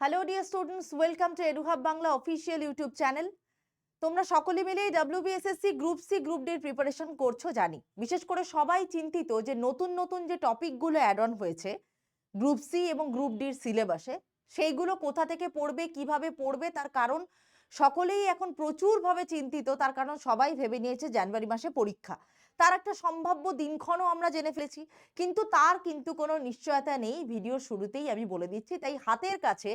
Hello dear students welcome to Eduhub Bangla official YouTube channel তোমরা সকলে মিলেই WBSSC group C group ডির preparation করছ, জানি। বিশেষ করে সবাই চিন্তিত যে নতুন নতুন যে টপিকগুলো অ্যাড অন হয়েছে গ্রুপ সি এবং গ্রুপ ডির সিলেবাসে সেইগুলো কোথা থেকে পড়বে, কীভাবে পড়বে, তার কারণ সকলেই এখন প্রচুরভাবে চিন্তিত, তার কারণ সবাই ভেবে নিয়েছে জানুয়ারি মাসে পরীক্ষা। তার একটা সম্ভাব্য দিনক্ষণও আমরা জেনে ফেলেছি। কিন্তু তার কিন্তু কোনো নিশ্চয়তা নেই। ভিডিও শুরুতেই আমি বলে দিচ্ছি, তাই হাতের কাছে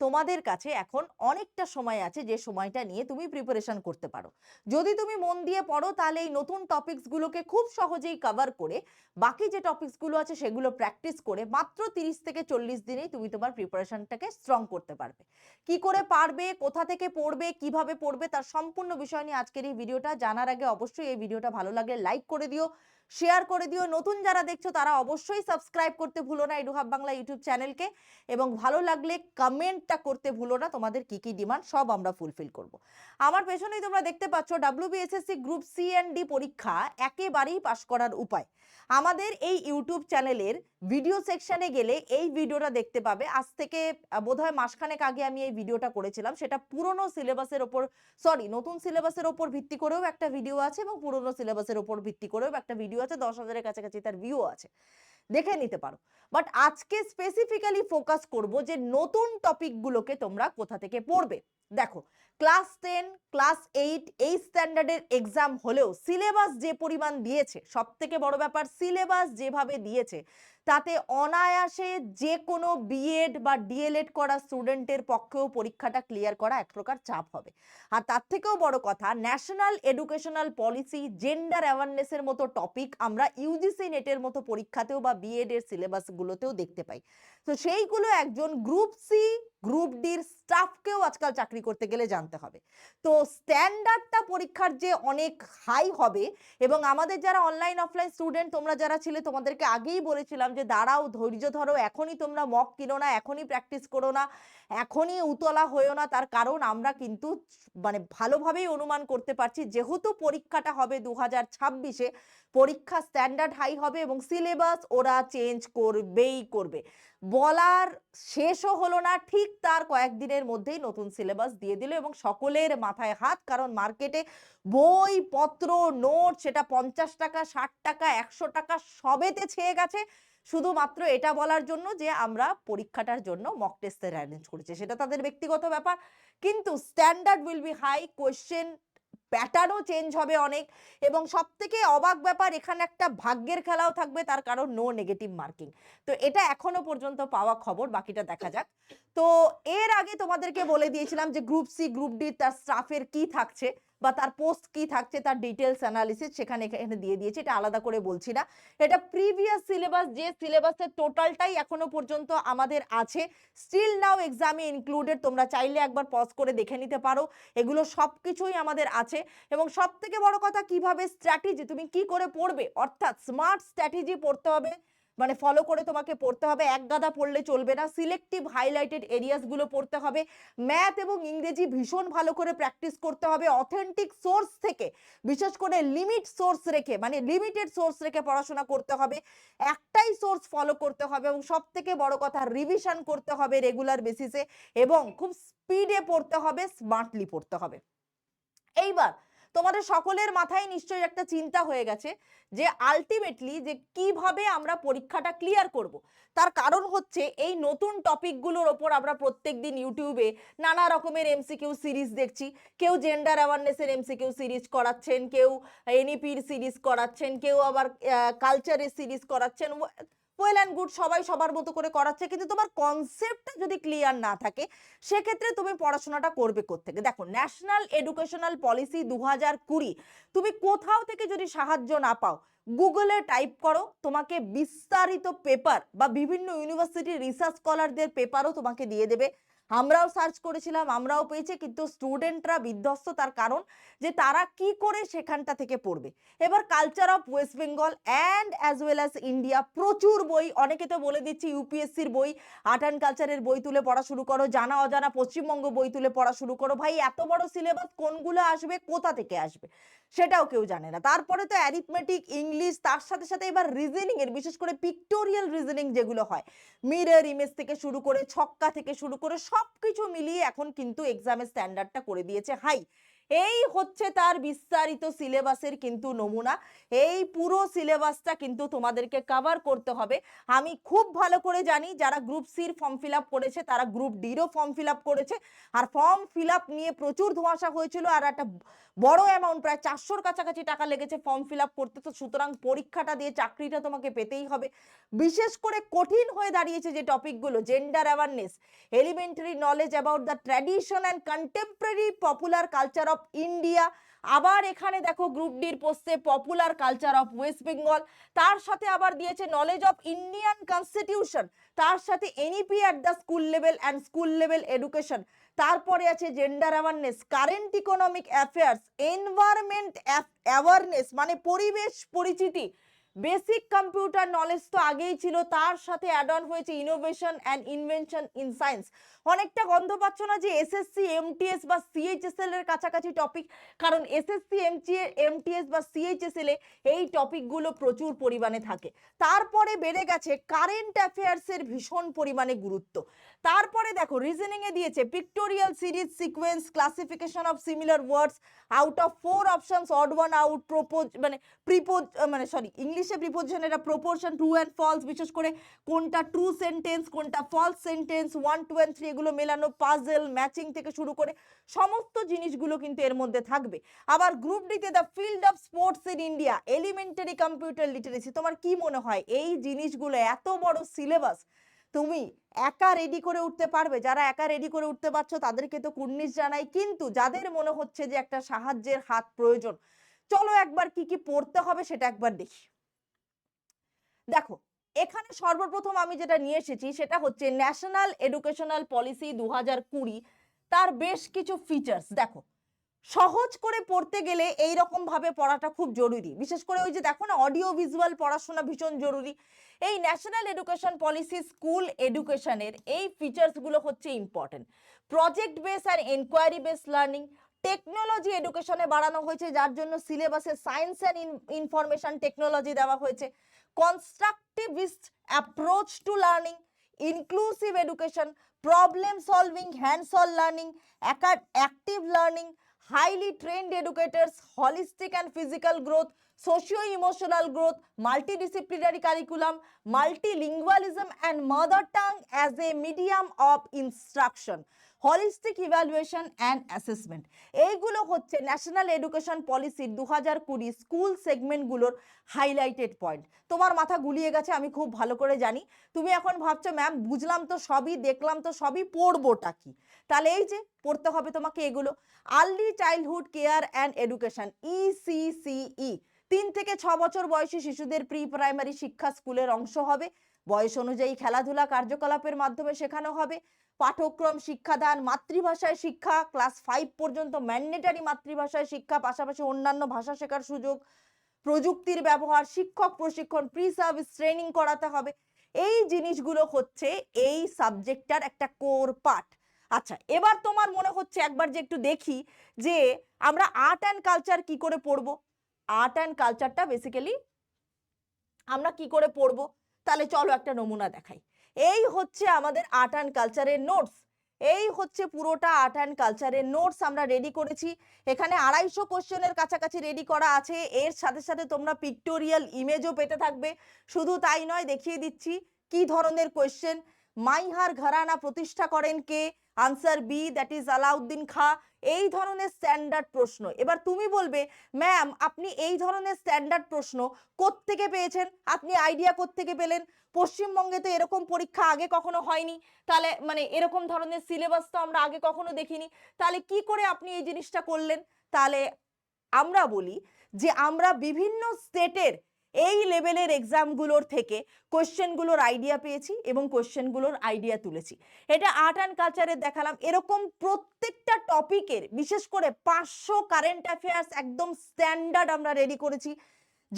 তোমাদের কাছে এখন অনেকটা সময় আছে যে সময়টা নিয়ে তুমি প্রিপারেশন করতে পারো। যদি তুমি মন দিয়ে পড়ো, তাহলে এই নতুন টপিকসগুলোকে খুব সহজেই কভার করে, বাকি যে টপিকসগুলো আছে সেগুলো প্র্যাকটিস করে মাত্র তিরিশ থেকে চল্লিশ দিনেই তুমি তোমার প্রিপারেশনটাকে স্ট্রং করতে পারবে। কি করে পারবে, কোথা থেকে পড়বে, কীভাবে পড়বে, তার সম্পূর্ণ বিষয় নিয়ে আজকের এই ভিডিওটা জানার আগে অবশ্যই এই ভিডিওটা ভালো লাগলে লাইক করে দিও। শেয়ার করে দিও। নতুন যারা দেখছ, তারা অবশ্যই সাবস্ক্রাইব করতে ভুলো না এডুহাব বাংলা ইউটিউব চ্যানেলকে এবং ভালো লাগলে কমেন্টটা করতে ভুলো না। তোমাদের কি কি ডিমান্ড সব আমরা ফুলফিল করব। আমার পেছনেই তোমরা দেখতে পাচ্ছ WBSSC group C and D পরীক্ষা একেবারেই পাশ করার উপায়। আমাদের এই ইউটিউব চ্যানেলের ভিডিও সেকশানে গেলে এই ভিডিওটা দেখতে পাবে। আজ থেকে বোধহয় মাসখানেক আগে আমি এই ভিডিওটা করেছিলাম। সেটা পুরনো সিলেবাসের ওপর সরি নতুন সিলেবাসের ওপর ভিত্তি করেও একটা ভিডিও আছে এবং পুরনো সিলেবাসের ওপর ভিত্তি করেও একটা ভিডিও আছে, দশ হাজারের কাছাকাছি তার ভিউ আছে। দেখে নিতে পারো। বাট আজকে স্পেসিফিক্যালি ফোকাস করব যে নতুন টপিকগুলোকে তোমরা কোথা থেকে পড়বে। দেখো ক্লাস টেন ক্লাস এইট এই স্ট্যান্ডার্ডের এক্সাম হলেও সিলেবাস যে পরিমাণ দিয়েছে সব থেকে বড় ব্যাপার সিলেবাস যেভাবে দিয়েছে তাতে অনায়াসে যে কোনো বিএড বা ডিএলএড করা স্টুডেন্টের পক্ষেও পরীক্ষাটা ক্লিয়ার করা এক প্রকার চাপ হবে। আর তার থেকেও বড় কথা ন্যাশনাল এডুকেশনাল পলিসি জেন্ডার অ্যাওয়ারনেসের মতো টপিক আমরা ইউজিসি নেটের মতো পরীক্ষাতেও বা বিএড এর সিলেবাসগুলোতেও দেখতে পাই। তো সেইগুলো একজন গ্রুপ সি গ্রুপ ডির স্টাফকেও আজকাল চাকরি করতে গেলে জানতে হবে। তো স্ট্যান্ডার্ডটা পরীক্ষার যে অনেক হাই হবে এবং আমাদের যারা অনলাইন অফলাইন স্টুডেন্ট তোমরা যারা ছিলে, তোমাদেরকে আগেই বলেছিলাম দাঁড়াও, ধৈর্য ধরো, এখনই তোমরা মক কিনো না, এখনই প্র্যাকটিস করো না, এখনই উতলা হয়েও না, তার কারণ আমরা কিন্তু মানে ভালোভাবেই অনুমান করতে পারছি। যেহেতু পরীক্ষাটা হবে দু হাজার ছাব্বিশে, পরীক্ষা স্ট্যান্ডার্ড হাই হবে এবং সিলেবাস ওরা চেঞ্জ করবেই করবে। বলার শেষও হলো না, ঠিক তার কয়েকদিনের মধ্যেই নতুন সিলেবাস দিয়ে দিল এবং সকলের মাথায় হাত, কারণ মার্কেটে বই পত্র নোট সেটা পঞ্চাশ টাকা, ষাট টাকা, একশো টাকা সবেতে ছেয়ে গেছে। শুধুমাত্র এটা বলার জন্য যে আমরা পরীক্ষাটার জন্য মক টেস্টের অ্যারেঞ্জ করেছি। সেটা তাদের ব্যক্তিগত ব্যাপার, কিন্তু standard will be high question প্যাটার্নও change হবে অনেক এবং সব থেকে অবাক ব্যাপার, এখানে একটা ভাগ্যের খেলাও থাকবে, তার কারণ নো নেগেটিভ মার্কিং তো এটা এখনও পর্যন্ত পাওয়া খবর, বাকিটা দেখা যাক। তো এর আগে তোমাদেরকে বলে দিয়েছিলাম যে গ্রুপ সি গ্রুপ ডি তার স্টাফের কি থাকছে। বা তার পোস্ট কি থাকছে, তার ডিটেলস অ্যানালিসিস সেখানে এখানে দিয়ে দিয়েছে, এটা আলাদা করে বলছি না। এটা প্রিভিয়াস সিলেবাস যে সিলেবাসের টোটালটাই এখনও পর্যন্ত আমাদের আছে। স্টিল নাও এক্সামে ইনক্লুডেড তোমরা চাইলে একবার পজ করে দেখে নিতে পারো। এগুলো সব কিছুই আমাদের আছে। এবং সব থেকে বড় কথা, কীভাবে স্ট্র্যাটেজি তুমি কি করে পড়বে? অর্থাৎ স্মার্ট স্ট্র্যাটেজি পড়তে হবে। মানে ফলো করে তোমাকে পড়তে হবে। এক গাদা পড়লে চলবে না। সিলেক্টিভ হাইলাইটেড এরিয়াসগুলো পড়তে হবে। ম্যাথ এবং ইংরেজি ভীষণ ভালো করে প্র্যাকটিস করতে হবে। অথেন্টিক সোর্স থেকে, বিশেষ করে লিমিট সোর্স রেখে মানে লিমিটেড সোর্স রেখে পড়াশোনা করতে হবে। একটাই সোর্স ফলো করতে হবে এবং সব থেকে বড় কথা রিভিশন করতে হবে রেগুলার বেসিসে এবং খুব স্পিডে পড়তে হবে স্মার্টলি পড়তে হবে। এইবার তোমাদের সকলের মাথায় নিশ্চয়ই একটা চিন্তা হয়ে গেছে যে আলটিমেটলি যে কীভাবে আমরা পরীক্ষাটা ক্লিয়ার করব। তার কারণ হচ্ছে এই নতুন টপিকগুলোর ওপর আমরা প্রত্যেক দিন ইউটিউবে নানা রকমের এমসিকিউ সিরিজ দেখছি। কেউ জেন্ডার অ্যাওয়ারনেসের এমসিকিউ সিরিজ করাচ্ছেন, কেউ এনইপির সিরিজ করাচ্ছেন, কেউ আবার কালচারের সিরিজ করাচ্ছেন। ওয়েল অ্যান্ড গুড সবাই সবার মতো করে করাচ্ছে। কিন্তু তোমার কনসেপ্টটা যদি ক্লিয়ার না থাকে, সেক্ষেত্রে তুমি পড়াশোনাটা করবে কোত্থেকে? দেখো ন্যাশনাল এডুকেশনাল পলিসি দু হাজার কুড়ি, তুমি কোথাও থেকে যদি সাহায্য না পাও গুগলে টাইপ করো, তোমাকে বিস্তারিত পেপার বা বিভিন্ন ইউনিভার্সিটি রিসার্চ স্কলারদের পেপারও তোমাকে দিয়ে দেবে। আমরাও সার্চ করেছিলাম, আমরাও পেয়েছি, কিন্তু স্টুডেন্টরা বিধ্বস্ত তার কারণ যে তারা কি করে সেখানটা থেকে পড়বে। এবার culture of West Bengal and as well as India প্রচুর বই, অনেকে তো বলে দিচ্ছি ইউপিএসসির বই আর্ট অ্যান্ড কালচারের বই তুলে পড়া শুরু করো, জানা অজানা পশ্চিমবঙ্গ বই তুলে পড়া শুরু করো। ভাই, এত বড় সিলেবাস কোনগুলো আসবে, কোথা থেকে আসবে? সেটাও কেউ জানে না। তারপরে তো অ্যারিথমেটিক ইংলিশ তার সাথে সাথে এবার রিজনিং এর, বিশেষ করে পিক্টোরিয়াল রিজনিং যেগুলো হয় মিরর ইমেজ থেকে শুরু করে, ছক্কা থেকে শুরু করে, সব সবকিছু মিলিয়ে এখন কিন্তু এক্সামের স্ট্যান্ডার্ডটা করে দিয়েছে। হাই এই হচ্ছে তার বিস্তারিত সিলেবাসের কিন্তু নমুনা। এই পুরো সিলেবাসটা কিন্তু তোমাদেরকে কভার করতে হবে। আমি খুব ভালো করে জানি যারা গ্রুপ সির ফর্ম ফিল করেছে, তারা গ্রুপ ডিরও ফর্ম ফিল করেছে। আর ফর্ম ফিল নিয়ে প্রচুর ধোঁয়াশা হয়েছিল আর একটা বড় অ্যামাউন্ট প্রায় চারশোর কাছাকাছি টাকা লেগেছে ফর্ম ফিল করতে। তো সুতরাং পরীক্ষাটা দিয়ে চাকরিটা তোমাকে পেতেই হবে। বিশেষ করে কঠিন হয়ে দাঁড়িয়েছে যে টপিকগুলো gender awareness elementary knowledge about the tradition and contemporary popular culture of India আবার এখানে দেখো গ্রুপ ডির পোস্টে popular culture of West Bengal তার সাথে আবার দিয়েছে নলেজ অফ ইন্ডিয়ান কনস্টিটিউশন তার সাথে NEP at the school level and school level education তারপরে আছে gender awareness current economic affairs environment awareness মানে পরিবেশ পরিচিতি। বেসিক কম্পিউটার নলেজ তো আগেই ছিল, তার সাথে অ্যাড অন হয়েছে innovation and invention in science অনেকটা গন্ধ পাচ্ছ না যে এসএসসি এমটিএস বা সিএইচএসএল এর কাছাকাছি টপিক কারণ এসএসসি এমটিএস বা সিএইচএসএল এ এই টপিকগুলো প্রচুর পরিমাণে থাকে। তারপরে বেড়ে গেছে কারেন্ট অ্যাফেয়ার্সের ভীষণ পরিমাণে গুরুত্ব। তারপরে দেখো রিজনিং এ দিয়েছে pictorial series sequence classification of similar words out of four options odd one out propose মানে প্রিপোজ মানে সরি ইংলিশে প্রিপোজিশন এটা প্রপোর্শন ট্রু অ্যান্ড ফলস বিশেষ করে কোনটা ট্রু সেন্টেন্স কোনটা false sentence one two and three এগুলো মেলানো পাজেল ম্যাচিং থেকে শুরু করে সমস্ত জিনিসগুলো কিন্তু এর মধ্যে থাকবে। আবার গ্রুপ ডিতে the field of sports in India elementary computer literacy তোমার কি মনে হয়? এই জিনিসগুলো এত বড় সিলেবাস তুমি একা রেডি করে উঠতে পারবে। যারা একা রেডি করে উঠতে পারছ, তাদেরকে তো কুর্নিশ জানাই। কিন্তু যাদের মনে হচ্ছে যে একটা সাহায্যের হাত প্রয়োজন, চলো একবার কি কি পড়তে হবে সেটা একবার দেখি। দেখো, এখানে সর্বপ্রথম আমি যেটা নিয়ে এসেছি, সেটা হচ্ছে ন্যাশনাল এডুকেশনাল পলিসি দু কুড়ি। তার বেশ কিছু ফিচার্স দেখো সহজ করে পড়তে গেলে এই ভাবে পড়াটা খুব জরুরি। বিশেষ করে ওই যে দেখো না অডিও ভিজুয়াল পড়াশোনা ভীষণ জরুরি। এই ন্যাশনাল এডুকেশন পলিসি স্কুল এডুকেশনের এই ফিচার্সগুলো হচ্ছে ইম্পর্টেন্ট প্রজেক্ট বেস আর এনকোয়ারি বেস লার্নিং টেকনোলজি এডুকেশনে বাড়ানো হয়েছে, যার জন্য সিলেবাসে সায়েন্স অ্যান্ড ইনফরমেশন টেকনোলজি দেওয়া হয়েছে। Constructivist approach to learning inclusive education problem solving hands on learning active learning highly trained educators holistic and physical growth socio emotional growth multidisciplinary curriculum multilingualism and mother tongue as a medium of instruction holistic evaluation and assessment এইগুলো হচ্ছে national education পলিসির দু হাজার কুড়ি school সেগমেন্টগুলোর highlighted point তোমার মাথা গুলিয়ে গেছে, আমি খুব ভালো করে জানি। তুমি এখন ভাবছ, ম্যাম, বুঝলাম তো সবই, দেখলাম তো সবই, পড়বোটা কি? তাহলে এই যে পড়তে হবে তোমাকে এগুলো। Early childhood care and education ECCE তিন থেকে ছ বছর বয়সী শিশুদের প্রি প্রাইমারি শিক্ষা স্কুলের অংশ হবে। বয়স অনুযায়ী খেলাধুলা কার্যকলাপের মাধ্যমে শেখানো হবে। পাঠ্যক্রম, শিক্ষাদান, মাতৃভাষায় শিক্ষা ক্লাস ফাইভ পর্যন্ত ম্যান্ডেটারি মাতৃভাষায় শিক্ষা, পাশাপাশি অন্যান্য ভাষা শেখার সুযোগ। প্রযুক্তির ব্যবহার, শিক্ষক প্রশিক্ষণ প্রি সার্ভিস ট্রেনিং করাতে হবে। এই জিনিসগুলো হচ্ছে এই সাবজেক্টটার একটা কোর পার্ট আচ্ছা এবার তোমার মনে হচ্ছে একবার যে একটু দেখি যে আমরা আর্ট অ্যান্ড কালচার কি করে পড়ব? আর্ট অ্যান্ড কালচারটা বেসিক্যালি আমরা কি করে পড়ব? তাহলে চলো একটা নমুনা দেখাই। এই হচ্ছে আমাদের আর্ট অ্যান্ড কালচারের নোটস এই হচ্ছে পুরোটা আর্ট অ্যান্ড কালচারের নোটস আমরা রেডি করেছি। এখানে আড়াইশো কোশ্চেনের কাছাকাছি রেডি করা আছে। এর সাথে সাথে তোমরা পিক্টোরিয়াল ইমেজও পেতে থাকবে। শুধু তাই নয়, দেখিয়ে দিচ্ছি কি ধরনের কোয়েশ্চেন মাইহার ঘরানা প্রতিষ্ঠা করেন কে? Answer be that is Alauddin Khan এই ধরনের স্ট্যান্ডার্ড প্রশ্ন। এবার তুমি বলবে ম্যাম আপনি এই ধরনের স্ট্যান্ডার্ড প্রশ্ন কোত্থেকে পেয়েছেন? আপনি আইডিয়া কোত্থেকে পেলেন? পশ্চিমবঙ্গে তো এরকম পরীক্ষা আগে কখনো হয়নি। তাহলে মানে এরকম ধরনের সিলেবাস তো আমরা আগে কখনো দেখিনি। তাহলে কি করে আপনি এই জিনিসটা করলেন? তাহলে আমরা বলি যে, আমরা বিভিন্ন স্টেটের এই লেভেলের এক্সামগুলোর থেকে কোশ্চেনগুলোর আইডিয়া পেয়েছি এবং কোশ্চেনগুলোর আইডিয়া তুলেছি। এটা আর্ট অ্যান্ড কালচারের দেখালাম। এরকম প্রত্যেকটা টপিকের, বিশেষ করে পাঁচশো কারেন্ট অ্যাফেয়ার্স একদম স্ট্যান্ডার্ড আমরা রেডি করেছি।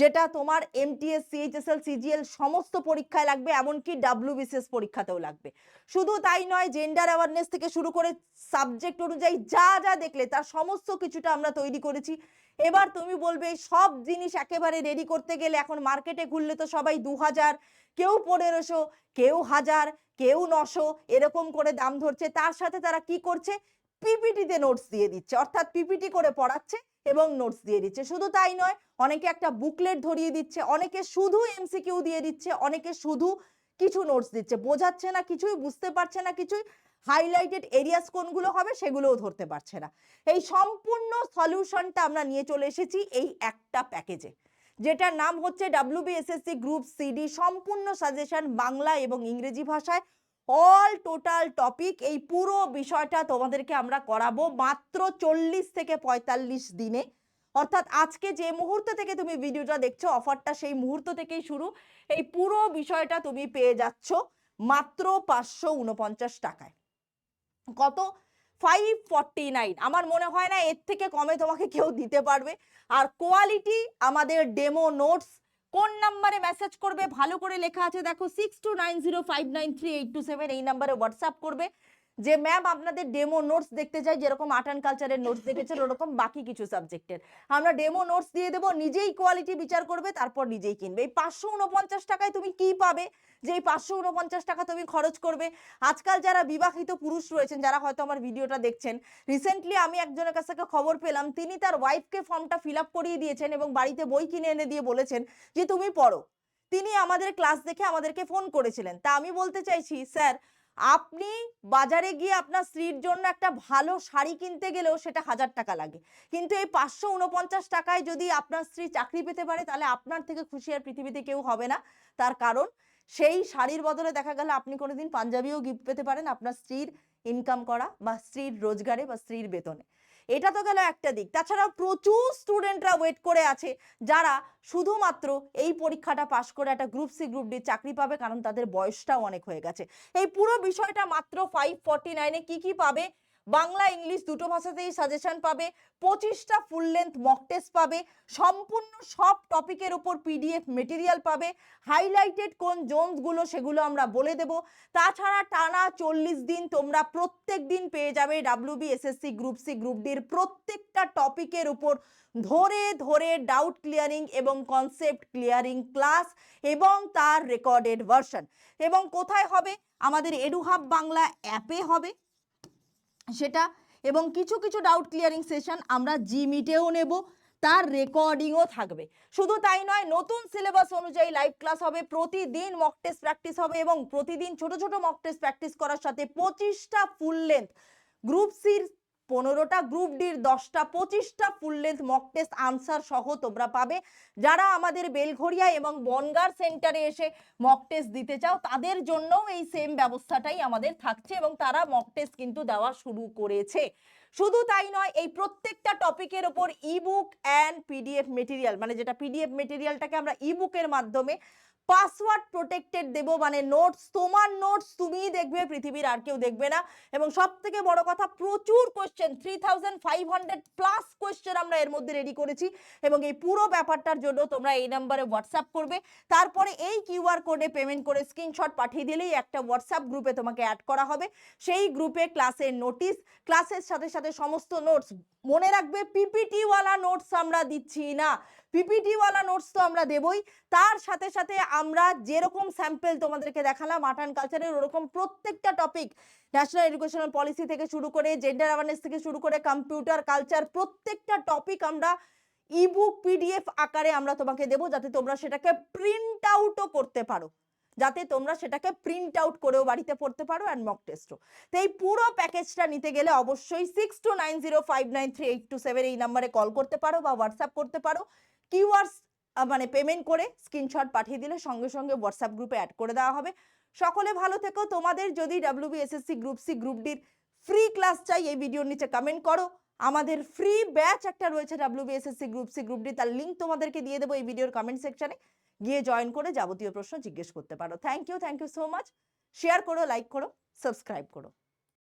যেটা তোমার এমটিএস সিএইচএসএল সিজিএল সমস্ত পরীক্ষায় লাগবে, এমনকি ডাব্লিউবিসিএস পরীক্ষাতেও লাগবে। শুধু তাই নয় জেন্ডার অ্যাওয়ারনেস থেকে শুরু করে সাবজেক্ট অনুযায়ী যা যা দেখলে তার সমস্ত কিছুটা আমরা তৈরি করেছি। এবার তুমি বলবে, সব জিনিস একেবারে রেডি করতে গেলে এখন মার্কেটে ঘুরলে তো সবাই দু হাজার, কেউ পনেরোশো, কেউ হাজার, কেউ নশো, এরকম করে দাম ধরছে। তার সাথে তারা কি করছে? পিপিটিতে নোটস দিয়ে দিচ্ছে। অর্থাৎ পিপিটি করে পড়াচ্ছে এবং নোটস দিয়ে দিচ্ছে। শুধু তাই নয়, অনেকে একটা বুকলেট ধরিয়ে দিচ্ছে, অনেকে শুধু এমসিকিউ দিয়ে দিচ্ছে, অনেকে শুধু কিছু নোটস দিচ্ছে। বোঝাচ্ছে না কিছুই, বুঝতে পারছে না কিছুই হাইলাইটেড এরিয়াস কোনগুলো হবে সেগুলোও ধরতে পারছে না। এই সম্পূর্ণ সলিউশনটা আমরা নিয়ে চলে এসেছি এই একটা প্যাকেজে যেটার নাম হচ্ছে ডাব্লিউবিএসএসসি গ্রুপ সিডি সম্পূর্ণ সাজেশন বাংলা এবং ইংরেজি ভাষায়। অল টোটাল টপিক এই পুরো বিষয়টা তোমাদেরকে আমরা করাবো মাত্র চল্লিশ থেকে পঁয়তাল্লিশ দিনে। অর্থাৎ আজকে যে মুহূর্ত থেকে তুমি ভিডিওটা দেখছ, অফারটা সেই মুহূর্ত থেকেই শুরু। এই পুরো বিষয়টা তুমি পেয়ে যাচ্ছ মাত্র পাঁচশো উনপঞ্চাশ টাকায়। কত? ফাইভ ফর্টি নাইন আমার মনে হয় না এর থেকে কমে তোমাকে কেউ দিতে পারবে। আর কোয়ালিটি আমাদের ডেমো নোটস কোন নাম্বারে মেসেজ করবে? ভালো করে লেখা আছে। দেখো six two nine zero five nine three eight two seven এই নাম্বারে হোয়াটসঅ্যাপ করবে। যে ম্যাম আপনাদের ডেমো নোটস দেখতে চাই, যেরকম আর্ট অ্যান্ড কালচারের নোটস দেখেছেন, ওরকম বাকি কিছু সাবজেক্টের আমরা ডেমো নোটস দিয়ে দেবো, নিজেই কোয়ালিটি বিচার করবে, তারপর নিজেই কিনবে। এই পাঁচশো উনপঞ্চাশ টাকায় তুমি কি পাবে? যে এই পাঁচশো উনপঞ্চাশ টাকা তুমি খরচ করবে। আজকাল যারা বিবাহিত পুরুষ রয়েছেন, যারা হয়তো আমার ভিডিওটা দেখছেন রিসেন্টলি আমি একজনের কাছ থেকে খবর পেলাম, তিনি তার ওয়াইফকে ফর্মটা ফিল আপ করিয়ে দিয়েছেন এবং বাড়িতে বই কিনে এনে দিয়ে বলেছেন যে, তুমি পড়ো। তিনি আমাদের ক্লাস দেখে আমাদেরকে ফোন করেছিলেন। তা আমি বলতে চাইছি স্যার আপনি বাজারে গিয়ে আপনার স্ত্রীর জন্য একটা ভালো শাড়ি কিনতে গেলেও সেটা হাজার টাকা লাগে। কিন্তু এই পাঁচশো উনপঞ্চাশ টাকায় যদি আপনার স্ত্রী চাকরি পেতে পারে, তাহলে আপনার থেকে খুশি আর পৃথিবীতে কেউ হবে না। তার কারণ, সেই শাড়ির বদলে দেখা গেল আপনি কোনোদিন পাঞ্জাবিও গিফট পেতে পারেন। আপনার স্ত্রীর ইনকাম করা বা স্ত্রীর রোজগারে বা স্ত্রীর বেতনে। এটা তো গেল একটা দিক। তাছাড়াও প্রচুর স্টুডেন্টরা ওয়েট করে আছে, যারা শুধুমাত্র এই পরীক্ষাটা পাশ করে একটা গ্রুপ সি গ্রুপ ডি চাকরি পাবে, কারণ তাদের বয়সটাও অনেক হয়ে গেছে। এই পুরো বিষয়টা মাত্র ফাইভ ফর্টি নাইনে কী কী পাবে? বাংলা, ইংলিশ দুটো ভাষাতেই সাজেশন পাবে, পঁচিশটা ফুল লেন্থ মক টেস্ট পাবে, সম্পূর্ণ সব টপিকের উপর পিডিএফ মেটেরিয়াল পাবে হাইলাইটেড কোন জোনসগুলো সেগুলো আমরা বলে দেব। তাছাড়া টানা চল্লিশ দিন তোমরা প্রত্যেক দিন পেয়ে যাবে WB SSC group C group ডির প্রত্যেকটা টপিকের উপর ধরে ধরে ডাউট ক্লিয়ারিং এবং কনসেপ্ট ক্লিয়ারিং ক্লাস এবং তার রেকর্ডেড ভার্সন এবং কোথায় হবে? আমাদের এডুহাব বাংলা অ্যাপে হবে। সেটা এবং কিছু কিছু ডাউট ক্লিয়ারিং সেশন আমরা জি মিটেও নেব, তার রেকর্ডিংও থাকবে। শুধু তাই নয়, নতুন সিলেবাস অনুযায়ী লাইভ ক্লাস হবে, প্রতিদিন মক টেস্ট প্র্যাকটিস হবে এবং প্রতিদিন ছোট ছোট মক টেস্ট প্র্যাকটিস করার সাথে পঁচিশটা ফুল লেন্থ গ্রুপ সির পনেরোটা গ্রুপ ডির দশটা, পঁচিশটা full length mock test answer সহ তোমরা পাবে। যারা আমাদের বেলঘরিয়া এবং বনগার সেন্টারে এসে মক টেস্ট দিতে চাও, তাদের জন্যও এই সেম ব্যবস্থাটাই আমাদের থাকছে এবং তারা মক টেস্ট কিন্তু দেওয়া শুরু করেছে। শুধু তাই নয়, এই প্রত্যেকটা টপিকের ওপর ইবুক অ্যান্ড পিডিএফ মেটেরিয়াল মানে যেটা পিডিএফ মেটেরিয়ালটাকে আমরা ইবুকের মাধ্যমে পাসওয়ার্ড প্রোটেক্টেড দেব মানে নোটস তোমার নোটস তুমিই দেখবে, পৃথিবীর আর কেউ দেখবে না। এবং সব থেকে বড় কথা, প্রচুর question three thousand five hundred plus question আমরা এর মধ্যে রেডি করেছি। এবং এই পুরো ব্যাপারটার জন্য তোমরা এই নাম্বারে হোয়াটসঅ্যাপ করবে। তারপরে এই কিউআর কোডে পেমেন্ট করে স্ক্রিনশট পাঠিয়ে দিলেই একটা হোয়াটসঅ্যাপ গ্রুপে তোমাকে অ্যাড করা হবে। সেই গ্রুপে ক্লাসের নোটিশ ক্লাসের সাথে সাথে সমস্ত নোটস মনে রাখবে পিপিটি ওয়ালা নোটস আমরা দিচ্ছি না। পিপিটি ওয়ালা নোটস তো আমরা দেবই। তার সাথে সাথে আমরা যেরকম স্যাম্পেল তোমাদেরকে দেখালাম আর্ট অ্যান্ড কালচারের ওরকম প্রত্যেকটা টপিক ন্যাশনাল এডুকেশনাল পলিসি থেকে শুরু করে জেন্ডার অ্যাওয়ারনেস থেকে শুরু করে কম্পিউটার কালচার প্রত্যেকটা টপিক আমরা ইবুক পিডিএফ আকারে আমরা তোমাকে দেবো, যাতে তোমরা সেটাকে প্রিন্ট আউটও করতে পারো। যাতে তোমরা সেটাকে প্রিন্ট আউট করেও বাড়িতে পড়তে পারো অ্যান্ড মক টেস্টও তো এই পুরো প্যাকেজটা নিতে গেলে অবশ্যই six two nine zero five nine three eight two seven এই নাম্বারে কল করতে পারো বা হোয়াটসঅ্যাপ করতে পারো। কিউআরস মানে পেমেন্ট করে স্ক্রিনশট পাঠিয়ে দিলে সঙ্গে সঙ্গে হোয়াটসঅ্যাপ গ্রুপে অ্যাড করে দেওয়া হবে। সকলে ভালো থেকো। তোমাদের যদি WB SSC group C group ডির ফ্রি ক্লাস চাই, এই ভিডিওর নিচে কমেন্ট করো। আমাদের ফ্রি ব্যাচ একটা রয়েছে WB SSC group C group D তার লিঙ্ক তোমাদেরকে দিয়ে দেবো এই ভিডিওর কমেন্ট সেকশনে গিয়ে জয়েন করে যাবতীয় প্রশ্ন জিজ্ঞেস করতে পারো। Thank you thank you so much share করো লাইক করো সাবস্ক্রাইব করো।